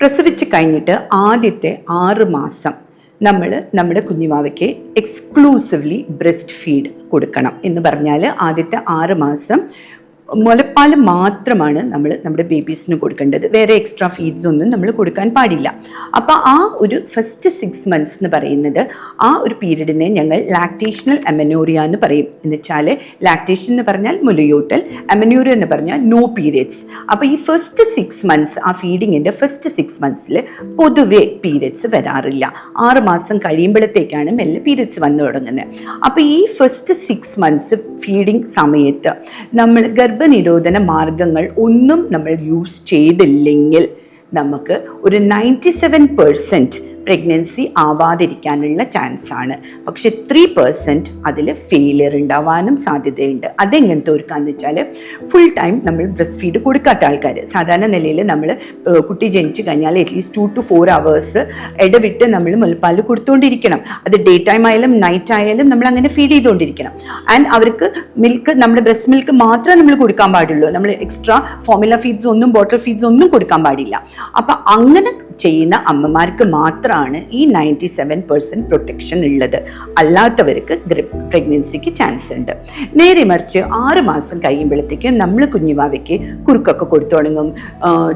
പ്രസവിച്ച് കഴിഞ്ഞിട്ട് ആദ്യത്തെ ആറ് മാസം നമ്മൾ നമ്മുടെ കുഞ്ഞുമാവയ്ക്ക് എക്സ്ക്ലൂസീവ്ലി ബ്രസ്റ്റ് ഫീഡ് കൊടുക്കണം എന്ന് പറഞ്ഞാൽ ആദ്യത്തെ ആറ് മാസം മുലപ്പാൽ മാത്രമാണ് നമ്മൾ നമ്മുടെ ബേബീസിന് കൊടുക്കേണ്ടത്. വേറെ എക്സ്ട്രാ ഫീഡ്സ് ഒന്നും നമ്മൾ കൊടുക്കാൻ പാടില്ല. അപ്പോൾ ആ ഒരു ഫസ്റ്റ് സിക്സ് മന്ത്സ് എന്ന് പറയുന്നത് ആ ഒരു പീരീഡിനെ ഞങ്ങൾ ലാക്ടേഷണൽ അമനോറിയ എന്ന് പറയും. എന്ന് വെച്ചാൽ ലാക്ടേഷൻ എന്ന് പറഞ്ഞാൽ മുലയൂട്ടൽ അമനോറിയ എന്ന് പറഞ്ഞാൽ നോ പീരിയഡ്സ് അപ്പോൾ ഈ ഫസ്റ്റ് സിക്സ് മന്ത്സ് ആ ഫീഡിങ്ങിന്റെ ഫസ്റ്റ് സിക്സ് മന്ത്സിൽ പൊതുവേ പീരിയഡ്സ് വരാറില്ല. ആറ് മാസം കഴിയുമ്പോഴത്തേക്കാണ് മെല്ലെ പീരിയഡ്സ് വന്നു തുടങ്ങുന്നത്. അപ്പോൾ ഈ ഫസ്റ്റ് സിക്സ് മന്ത്സ് ഫീഡിങ് സമയത്ത് നമ്മൾ ഗർഭനിരോധന മാർഗങ്ങൾ ഒന്നും നമ്മൾ യൂസ് ചെയ്തില്ലെങ്കിൽ നമുക്ക് ഒരു നയന്റി സെവൻ പെർസെന്റ് പ്രഗ്നൻസി ആവാതിരിക്കാനുള്ള ചാൻസ് ആണ്. പക്ഷെ ത്രീ പെർസെന്റ് അതിൽ ഫെയിലിയർ ഉണ്ടാവാനും സാധ്യതയുണ്ട്. അതെങ്ങനത്തെ ഒരുക്കാന്ന് വെച്ചാൽ ഫുൾ ടൈം നമ്മൾ ബ്രസ്റ്റ് ഫീഡ് കൊടുക്കാത്ത ആൾക്കാർ സാധാരണ നിലയിൽ നമ്മൾ കുട്ടി ജനിച്ചു കഴിഞ്ഞാൽ at least two to four hours ഇടവിട്ട് നമ്മൾ മുൽപ്പാൽ കൊടുത്തുകൊണ്ടിരിക്കണം അത് ഡേ ടൈം ആയാലും നൈറ്റ് ആയാലും നമ്മൾ അങ്ങനെ ഫീഡ് ചെയ്തുകൊണ്ടിരിക്കണം ആൻഡ് അവർക്ക് മിൽക്ക് നമ്മുടെ ബ്രസ്റ്റ് മിൽക്ക് മാത്രം നമ്മൾ കൊടുക്കാൻ പാടുള്ളൂ. നമ്മൾ എക്സ്ട്രാ ഫോർമുല ഫീഡ്സ് ഒന്നും ബോട്ടിൽ ഫീഡ്സ് ഒന്നും കൊടുക്കാൻ പാടില്ല. അപ്പം അങ്ങനെ ചെയ്യുന്ന അമ്മമാർക്ക് മാത്രമാണ് ഈ നയന്റി സെവൻ പെർസെന്റ് പ്രൊട്ടക്ഷൻ ഉള്ളത്. അല്ലാത്തവർക്ക് പ്രഗ്നൻസിക്ക് ചാൻസ് ഉണ്ട്. നേരെ മറിച്ച് ആറ് മാസം കഴിയുമ്പോഴത്തേക്കും നമ്മൾ കുഞ്ഞുവാവയ്ക്ക് കുറുക്കൊക്കെ കൊടുത്തു തുടങ്ങും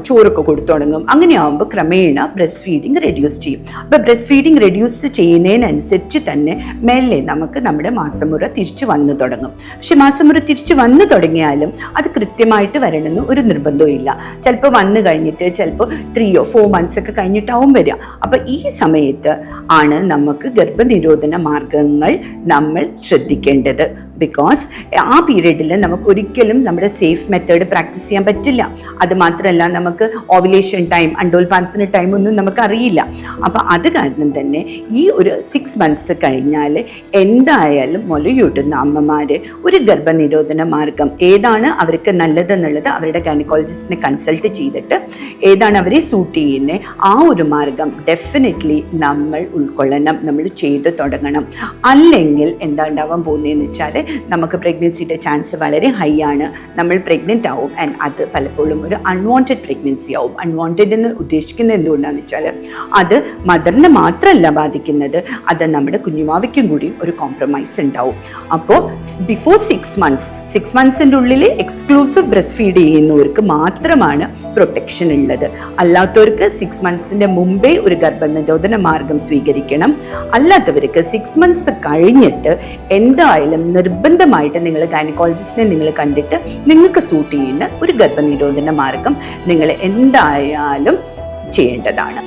ചോറൊക്കെ കൊടുത്തു തുടങ്ങും അങ്ങനെയാകുമ്പോൾ ക്രമേണ ബ്രസ്റ്റ് ഫീഡിങ് റെഡ്യൂസ് ചെയ്യും. അപ്പോൾ ബ്രസ്റ്റ് ഫീഡിങ് റെഡ്യൂസ് ചെയ്യുന്നതിനനുസരിച്ച് തന്നെ മെല്ലെ നമുക്ക് നമ്മുടെ മാസമുറ തിരിച്ചു വന്നു തുടങ്ങും. പക്ഷെ മാസമുറ തിരിച്ചു വന്നു തുടങ്ങിയാലും അത് കൃത്യമായിട്ട് വരണമെന്ന് ഒരു നിർബന്ധവും ഇല്ല ചിലപ്പോൾ വന്നു കഴിഞ്ഞിട്ട് ചിലപ്പോൾ ത്രീയോ ഫോർ മന്ത്സ് ഒക്കെ കഴിഞ്ഞിട്ടാവും വരിക. അപ്പോൾ ഈ സമയത്ത് ആണ് നമുക്ക് ഗർഭനിരോധന മാർഗങ്ങൾ നമ്മൾ ശ്രദ്ധിക്കേണ്ടത്. ബിക്കോസ് ആ പീരീഡിൽ നമുക്ക് ഒരിക്കലും നമ്മുടെ സേഫ് മെത്തേഡ് പ്രാക്ടീസ് ചെയ്യാൻ പറ്റില്ല. അത് മാത്രമല്ല നമുക്ക് ഓവിലേഷൻ ടൈം അണ്ടോൽപാദനത്തിന് ടൈം ഒന്നും നമുക്ക് അറിയില്ല അപ്പോൾ അത് കാരണം തന്നെ ഈ ഒരു സിക്സ് മന്ത്സ് കഴിഞ്ഞാൽ എന്തായാലും മുലയൂട്ടുന്ന അമ്മമാർ ഒരു ഗർഭനിരോധന മാർഗം ഏതാണ് അവർക്ക് നല്ലതെന്നുള്ളത് അവരുടെ ഗൈനക്കോളജിസ്റ്റിനെ കൺസൾട്ട് ചെയ്തിട്ട് ഏതാണ് അവരെ സൂട്ട് ചെയ്യുന്നത് ആ ഒരു മാർഗം ഡെഫിനറ്റ്ലി നമ്മൾ ഉൾക്കൊള്ളണം നമ്മൾ ചെയ്തു തുടങ്ങണം. അല്ലെങ്കിൽ എന്താ ഉണ്ടാവാൻ പോകുന്നതെന്ന് വെച്ചാൽ നമുക്ക് പ്രഗ്നൻസിയുടെ ചാൻസ് വളരെ ഹൈ ആണ്. നമ്മൾ പ്രഗ്നന്റ് ആവും ആൻഡ് അത് പലപ്പോഴും ഒരു അൺവാണ്ടഡ് പ്രഗ്നൻസി ആവും. അൺവാണ്ടഡ് എന്ന് ഉദ്ദേശിക്കുന്നത് എന്തുകൊണ്ടാണെന്ന് വെച്ചാൽ അത് മദറിനെ മാത്രമല്ല ബാധിക്കുന്നത്. അത് നമ്മുടെ കുഞ്ഞുമാവയ്ക്കും കൂടി ഒരു കോംപ്രമൈസ് ഉണ്ടാവും. അപ്പോൾ ബിഫോർ സിക്സ് മന്ത്സ് സിക്സ് മന്ത്സിന്റെ ഉള്ളിൽ എക്സ്ക്ലൂസീവ് ബ്രസ്റ്റ് ഫീഡ് ചെയ്യുന്നവർക്ക് മാത്രമാണ് പ്രൊട്ടക്ഷൻ ഉള്ളത്. അല്ലാത്തവർക്ക് സിക്സ് മന്ത്സിന്റെ മുമ്പേ ഒരു ഗർഭനിരോധന മാർഗം സ്വീകരിക്കണം. അല്ലാത്തവർക്ക് സിക്സ് മന്ത്സ് കഴിഞ്ഞിട്ട് എന്തായാലും നിർബന്ധമായിട്ട് നിങ്ങൾ ഗൈനക്കോളജിസ്റ്റിനെ നിങ്ങൾ കണ്ടിട്ട് നിങ്ങൾക്ക് സൂട്ട് ചെയ്യുന്ന ഒരു ഗർഭനിരോധന മാർഗം നിങ്ങൾ എന്തായാലും ചെയ്യേണ്ടതാണ്.